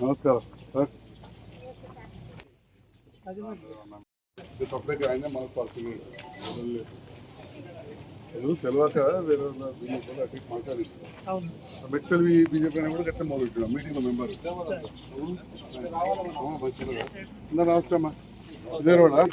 నమస్కారం ఆయన మనకు తెలియక వేరే అటు మాట్లాడి బీజేపీ కూడా గట్ట మొదలు మెంబర్ అందరూ ఇదే రోడా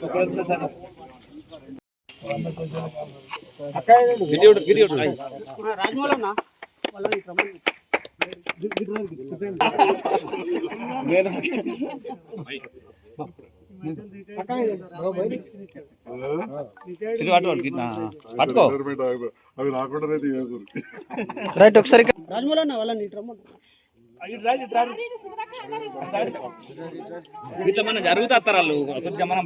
రైట్ ఒకసారి రాజమౌళి వాళ్ళని ఇటు రమ్మను. ఇట్లా మనం జరుగుతా వాళ్ళు కొంచెం మనం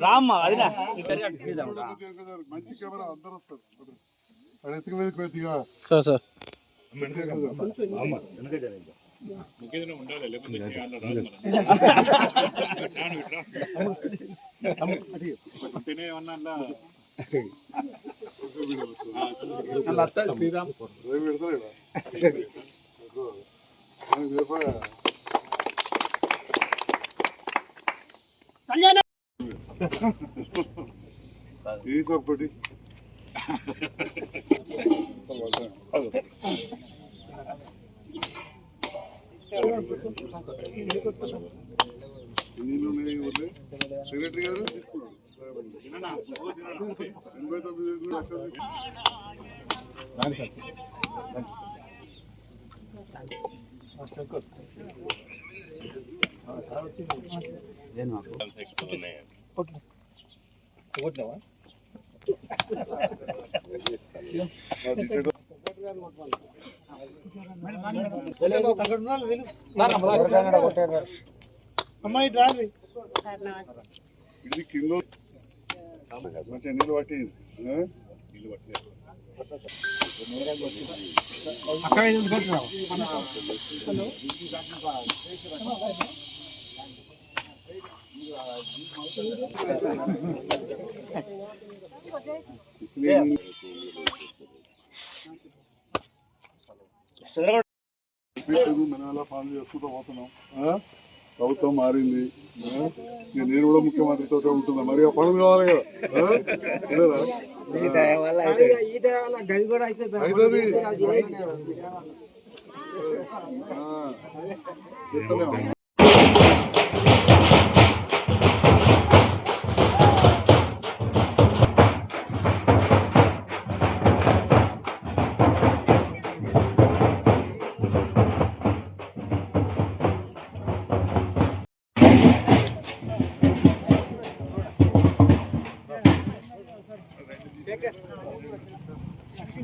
రామ్మ అది మంచి కెమెరా అందరూ వస్తారు అది ఎత్తుకు మీద కొద్దిగా సార్ సార్ శ్రీరామ్ ఒకటి సెక్రటరీ గారు తీసుకున్నాడు ఎనభై తొమ్మిది లక్షలు తీసుకున్నాడు. అమ్మాయి ఇటు రాండి. ఇది కిలో మంచిగా నీళ్ళు పట్టి Je suis venu à la fin de la photo maintenant. ప్రభుత్వం మారింది. నేను కూడా ముఖ్యమంత్రితో ఉంటున్నా మరి ఆ పనులు కావాలి కదా. అవుతుంది.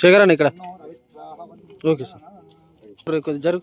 శేఖర్ ఇక్కడ. Okay sir. కొద్ది జరుగు.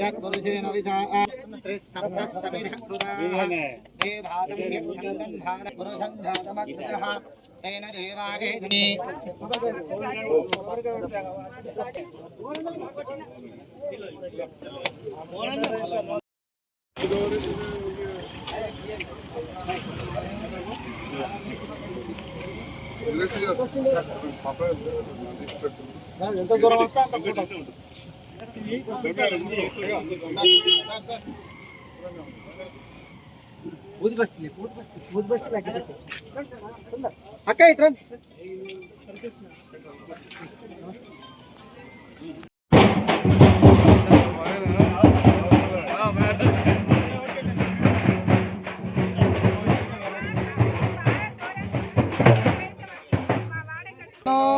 यत्पुरुषेण विधा त्रिस्तब्धसमिरहृदाभादम्यन्दन्भारपुरुषङ्घातमग्रजः तेन देवागेधने Thank you. ఎంత దూరం వస్తే అంత ఊది బస్తీ ఊది బస్తీ ఊది బస్తీ లెక్క అక్క ఇట్రా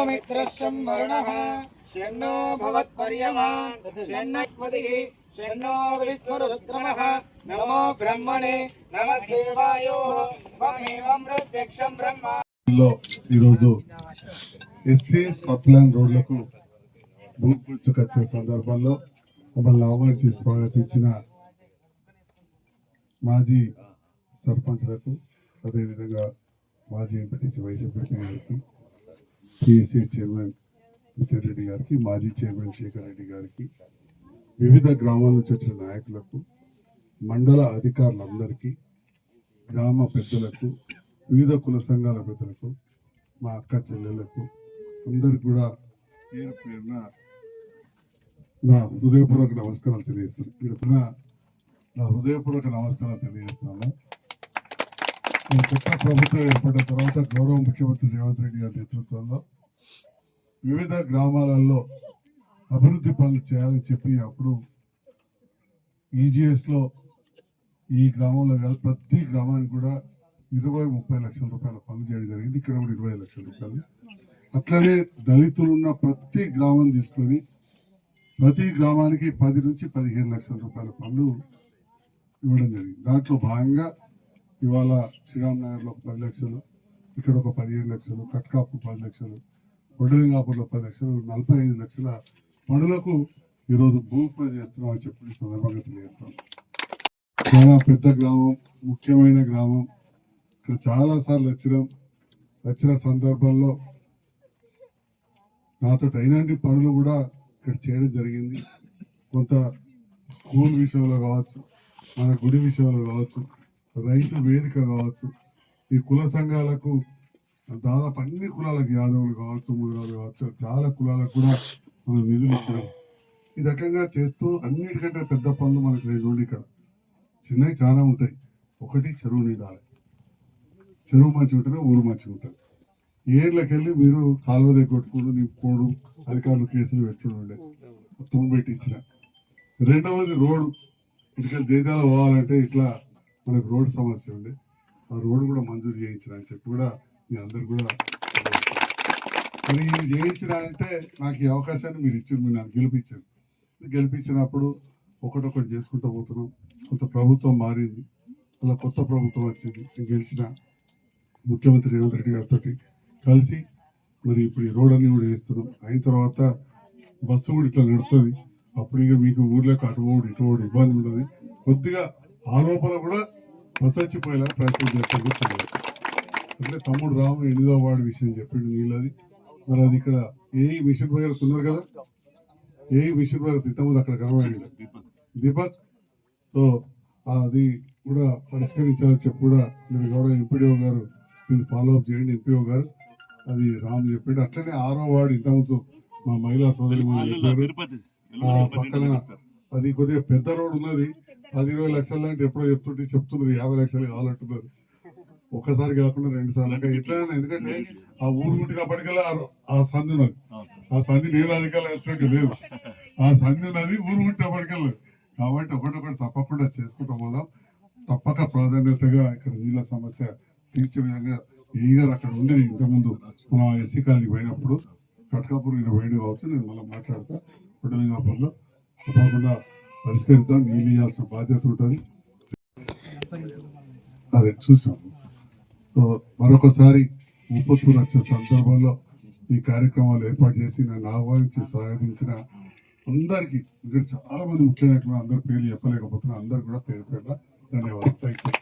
మిత్రశం వరుణః షణ్ణో భవత్పర్యమా షణ్ణస్పతిః షణ్ణో విష్ణురుద్రమః నమో బ్రహ్మణే నమస్తే వాయో త్వమేవం ప్రత్యక్షం బ్రహ్మ లో ఈరోజు ఎస్సీ సప్లైన్ రోడ్లకు భూమి పుచ్చుకొచ్చే సందర్భంలో మమ్మల్ని ఆహ్వానించి స్వాగతించిన మాజీ సర్పంచ్లకు అదేవిధంగా మాజీ ఎంపీటీసీ వైస్ ఎంపీటీ గారికి పిఎస్సీ చైర్మన్ మిథున్ రెడ్డి గారికి మాజీ చైర్మన్ శేఖర్ రెడ్డి గారికి వివిధ గ్రామాల నుంచి వచ్చిన నాయకులకు మండల అధికారులందరికీ గ్రామ పెద్దలకు వివిధ కుల సంఘాల పెద్దలకు మా అక్క చెల్లెలకు అందరికి కూడా పేరు పేరున నా హృదయపూర్వక నమస్కారాలు తెలియజేస్తున్నాను. ఇక్కడ నా హృదయపూర్వక నమస్కారాలు తెలియజేస్తున్నాను. ఈ కొత్త ప్రభుత్వం ఏర్పడిన తర్వాత గౌరవ ముఖ్యమంత్రి రేవంత్ రెడ్డి గారి నేతృత్వంలో వివిధ గ్రామాలలో అభివృద్ధి పనులు చేయాలని చెప్పి అప్పుడు ఈజీఎస్లో ఈ గ్రామంలో కాదు ప్రతి గ్రామానికి కూడా ఇరవై ముప్పై లక్షల రూపాయల పనులు చేయడం జరిగింది. ఇక్కడ కూడా ఇరవై లక్షల రూపాయలు. అట్లనే దళితులు ఉన్న ప్రతి గ్రామం తీసుకొని ప్రతి గ్రామానికి పది నుంచి పదిహేను లక్షల రూపాయల పనులు ఇవ్వడం జరిగింది. దాంట్లో భాగంగా ఇవాళ శ్రీరామ్ నగర్లో పది లక్షలు ఇక్కడ ఒక పదిహేను లక్షలు కట్కాపు పది లక్షలు వడ్డలింగాపూర్లో పది లక్షలు నలభై ఐదు లక్షల పనులకు ఈరోజు భూమి పూజ చేస్తున్నాం అని చెప్పి సందర్భంగా తెలియజేస్తాం చాలా పెద్ద గ్రామం ముఖ్యమైన గ్రామం. ఇక్కడ చాలా సార్లు వచ్చినాం. వచ్చిన సందర్భంలో నాతో అయినాంటి పనులు కూడా ఇక్కడ చేయడం జరిగింది. కొంత స్కూల్ విషయంలో కావచ్చు మన గుడి విషయంలో కావచ్చు రైతు వేదిక కావచ్చు ఈ కుల సంఘాలకు దాదాపు అన్ని కులాలకు యాదవులు కావచ్చు ముదిరాలు కావచ్చు చాలా కులాలకు కూడా మనం నిధులు ఇచ్చినాం. ఈ రకంగా చేస్తూ అన్నిటికంటే పెద్ద పనులు మనకు రెండు ఉండి ఇక్కడ. చిన్నవి చాలా ఉంటాయి. ఒకటి చెరువు నీడాలి చెరువు మంచిగా ఉంటేనే ఊరు మంచిగా ఉంటుంది. ఏళ్ళకి వెళ్ళి మీరు కాలువ దగ్గర కొట్టుకోడు అధికారులు కేసులు పెట్టుకుండే ఉండే. పెట్టించిన పెట్టి ఇచ్చిన. రెండవది రోడ్డు. ఇటుక జైతాల పోవాలంటే ఇట్లా మనకు రోడ్ సమస్య ఉండే ఆ రోడ్డు కూడా మంజూరు చేయించిన అని చెప్పి కూడా మీ అందరు కూడా మరి ఇది చేయించిన అంటే నాకు ఈ అవకాశాన్ని మీరు ఇచ్చారు మీరు నాకు గెలిపించారు. గెలిపించినప్పుడు ఒకటొకటి చేసుకుంటూ పోతున్నాం. కొంత ప్రభుత్వం మారింది. అలా కొత్త ప్రభుత్వం వచ్చింది. నేను గెలిచిన ముఖ్యమంత్రి రేవంత్ రెడ్డి గారితో కలిసి మరి ఇప్పుడు ఈ రోడ్ అన్ని కూడా వేస్తున్నాం. అయిన తర్వాత బస్సు కూడా ఇట్లా నడుతుంది అప్పుడు ఇక మీకు ఊర్లోకి అటు ఓడి ఇటు ఓడి ఇబ్బంది ఉండదు. కొద్దిగా ఆ లోపల కూడా బస్సు వచ్చిపోయేలా ప్రయత్నం చేస్తాను అంటే తమ్ముడు రాము ఎనిమిదో వాడి విషయం చెప్పిండు నీళ్ళది. మరి అది ఇక్కడ ఏ మిషన్ భగీరథ ఉన్నారు కదా? ఏ మిషన్ భగీరథ ఇంతకుముందు అక్కడ కనబడింది దీపక్ సో అది కూడా పరిష్కరించాలని చెప్పి కూడా మీరు గౌరవ ఎంపీడీఓ గారు దీన్ని ఫాలో అప్ చేయండి. ఎంపీఓ గారు అది రామ్ చెప్పిండు. అట్లనే ఆరో వార్డు ఇంతకుముందు మా మహిళా సోదరి పక్కన అది కొద్దిగా పెద్ద రోడ్ ఉన్నది. పది ఇరవై లక్షలు అంటే ఎప్పుడో చెప్తుంటే చెప్తున్నారు యాభై లక్షలు కావాలంటున్నారు. ఒక్కసారి కాకుండా రెండు సార్లు. ఎట్లా ఎందుకంటే ఆ ఊరు గుంటి కాపాడికల్లా ఆ సంధి ఉన్నది. ఆ సంధి నీళ్ళు అధికారులు వచ్చినట్టు లేదు. ఆ సంధి ఉన్నది ఊరు గుంటి కాపాడికల్లా కాబట్టి ఒకటొకటి తప్పకుండా చేసుకుంటూ పోదాం. తప్పక ప్రాధాన్యతగా ఇక్కడ నీళ్ళ సమస్య తీర్చే విధంగా ఈ గారు అక్కడ ఉండి ఇంతకుముందు మన ఎస్సీ కాలనీ పోయినప్పుడు కట్కాపూర్ నేను పోయిన కావచ్చు నేను మళ్ళీ మాట్లాడతా. పుట్టలింగాపూర్లో తప్పకుండా పరిష్కరిద్దాం నీళ్ళు ఇవ్వాల్సిన బాధ్యత ఉంటుంది. అదే చూసాం. సో మరొకసారి ముప్పత్తూరు వచ్చే సందర్భంలో ఈ కార్యక్రమాలు ఏర్పాటు చేసి నన్ను ఆహ్వానించి స్వాగతించిన అందరికీ ఇక్కడ చాలా మంది ముఖ్య నాయకులు అందరి పేర్లు చెప్పలేకపోతున్నా అందరు కూడా పేరు పేరు ధన్యవాదాలు. Thank you